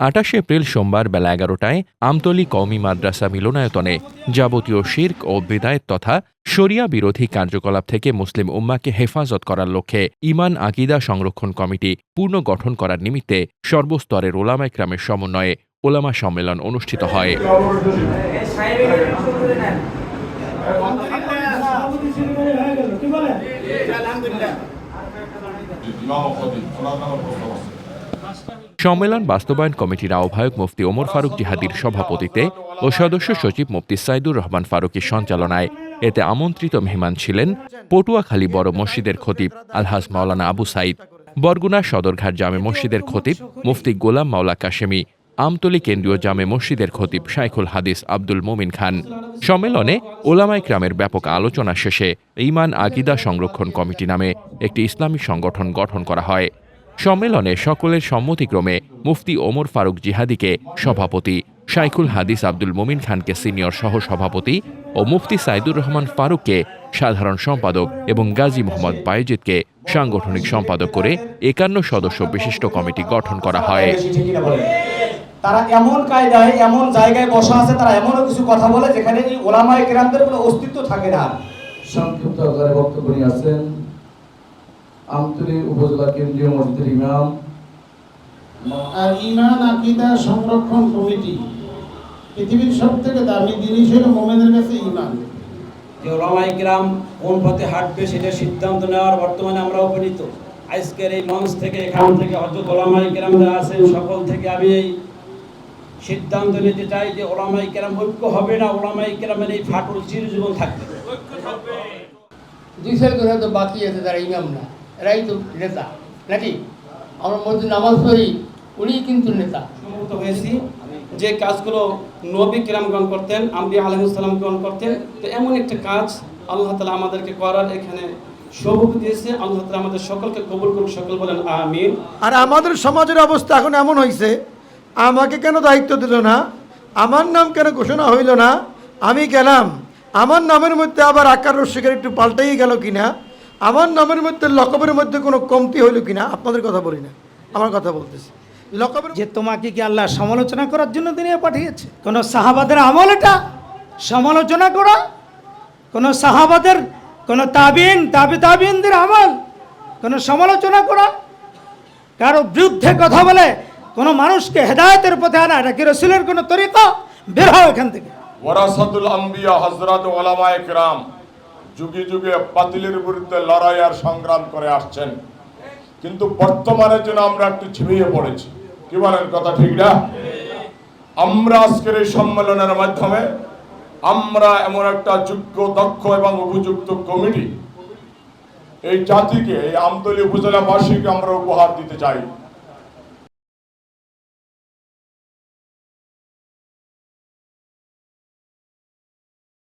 আটাশে April সোমবার বেলা এগারোটায় আমতলী কওমি মাদ্রাসা মিলনায়তনে যাবতীয় শির্ক ও বেদায়েত তথা শরিয়া বিরোধী কার্যকলাপ থেকে মুসলিম উম্মাকে হেফাজত করার লক্ষ্যে ইমান আকিদা সংরক্ষণ কমিটি পুনর্গঠন করার নিমিত্তে সর্বস্তরের ওলামা ইকরামের সমন্বয়ে ওলামা সম্মেলন অনুষ্ঠিত হয়। সম্মেলন বাস্তবায়ন কমিটির আহ্বায়ক মুফতি ওমর ফারুক জিহাদির সভাপতিত্বে ও সদস্য সচিব মুফতি সাইদুর রহমান ফারুকের সঞ্চালনায়। এতে আমন্ত্রিত মেহমান ছিলেন পটুয়াখালী বড় মসজিদের খতিব আলহাজ মাওলানা আবু সাইদ, বরগুনা সদরঘাট জামে মসজিদের খতিব মুফতি গোলাম মাওলা কাশেমি, আমতলী কেন্দ্রীয় জামে মসজিদের খতিব শাইখুল হাদিস আব্দুল মোমিন খান। সম্মেলনে ওলামাই গ্রামের ব্যাপক আলোচনা শেষে ইমান আকিদা সংরক্ষণ কমিটি নামে একটি ইসলামী সংগঠন গঠন করা হয়। সম্মেলনে সকলের সম্মতিক্রমে মুফতি ওমর ফারুক জিহাদিকে সভাপতি শাইখুল হাদিস আব্দুল মোমিন খানকে সিনিয়র সহ সভাপতি ও মুফতি সাইদুর রহমান ফারুককে সাধারণ সম্পাদক এবং গাজী মোহাম্মদ বায়েজিদকে সাংগঠনিক সম্পাদক করে একান্ন সদস্য বিশিষ্ট কমিটি গঠন করা হয়? তারা এমন কায়দায় এমন জায়গায় বসা আছে তারা এমনও কিছু কথা বলে যেখানে এই ওলামা একরামদের কোনো অস্তিত্ব থাকে না সংক্ষিপ্ত আকারে বক্তব্য নিয়ে আসছেন আমতলী উপজেলা কেন্দ্রীয় মসজিদের ইমাম আর ইমান আকিদা সংরক্ষণ কমিটি পৃথিবীর সব থেকে দামি জিনিস হলো মোমেনের কাছে ইমান। যে ওলামাই গ্রাম কোন পথে হাঁটবে সেটা সিদ্ধান্ত নেওয়ার বর্তমানে আমরা উপনীত। আজকের এই মঞ্চ থেকে এখান থেকে হয়তো ওলামাই গ্রাম যারা আছেন সকল থেকে আমি এই সিদ্ধান্ত নিতে চাই যে ওলামাই গ্রাম ঐক্য হবে না ওলামাই গ্রামের এই ফাটল চিরজীবন থাকবে। দুই সাল করে তো বাকি আছে তারা ইমাম না। এরাই তো নেতা। নাকি? আমরা মধ্যে নামাজ পড়ি উনি কিন্তু নেতা। সমবেত হয়েছি যে কাজগুলো নবী কিরামগণ করতেন আম্বিয়া আলহিসাল্লামগণ করতেন তো এমন একটা কাজ আল্লাহ তালা আমাদেরকে করার এখানে সৌভাগ্য দিয়েছে। আল্লাহ তালা আমাদের সকলকে কবুল করুন সকল বলেন আমিন। আর আমাদের সমাজের অবস্থা এখন এমন হয়েছে আমাকে কেন দায়িত্ব দিল না? আমার নাম কেন ঘোষণা হইল না? আমি গেলাম আমার নামের মধ্যে আবার আকার রসিকের একটু পাল্টাই গেল কিনা? আমার নামের মধ্যে লকবের মধ্যে কোনো কমতি হইল কিনা আপনাদের কথা বলি না। আমার কথা বলতেছি। লকবের যে তোমাকে কি আল্লাহ সমালোচনা করার জন্য তিনি পাঠিয়েছে? কোন সাহাবাদের আমল এটা? সমালোচনা করা? কোন সাহাবাদের কোন তাবিন তাবি তাবিনদের আমল? কোন সমালোচনা করা? কারও বিরুদ্ধে কথা বলে কোনো মানুষকে হেদায়তের পথে আনা এটা কি রসুলের কোনো তরিকা? বের হও এখান থেকে। ওয়ারাসাতুল আম্বিয়া হজরত ওলামায়ে কেরাম। যুগে যুগে বাতিলের বিরুদ্ধে লড়াই আর সংগ্রাম করে আসছেন। কিন্তু বর্তমানের জন্য আমরা একটু ঝিমিয়ে পড়েছি। কি বলেন কথা ঠিক না? আমরা আজকের এই সম্মেলনের মাধ্যমে আমরা এমন একটা যোগ্য, দক্ষ এবং উপযুক্ত কমিটি, এই জাতিকে, এই আমতলী উপজেলাবাসীকে আমরা উপহার দিতে চাই।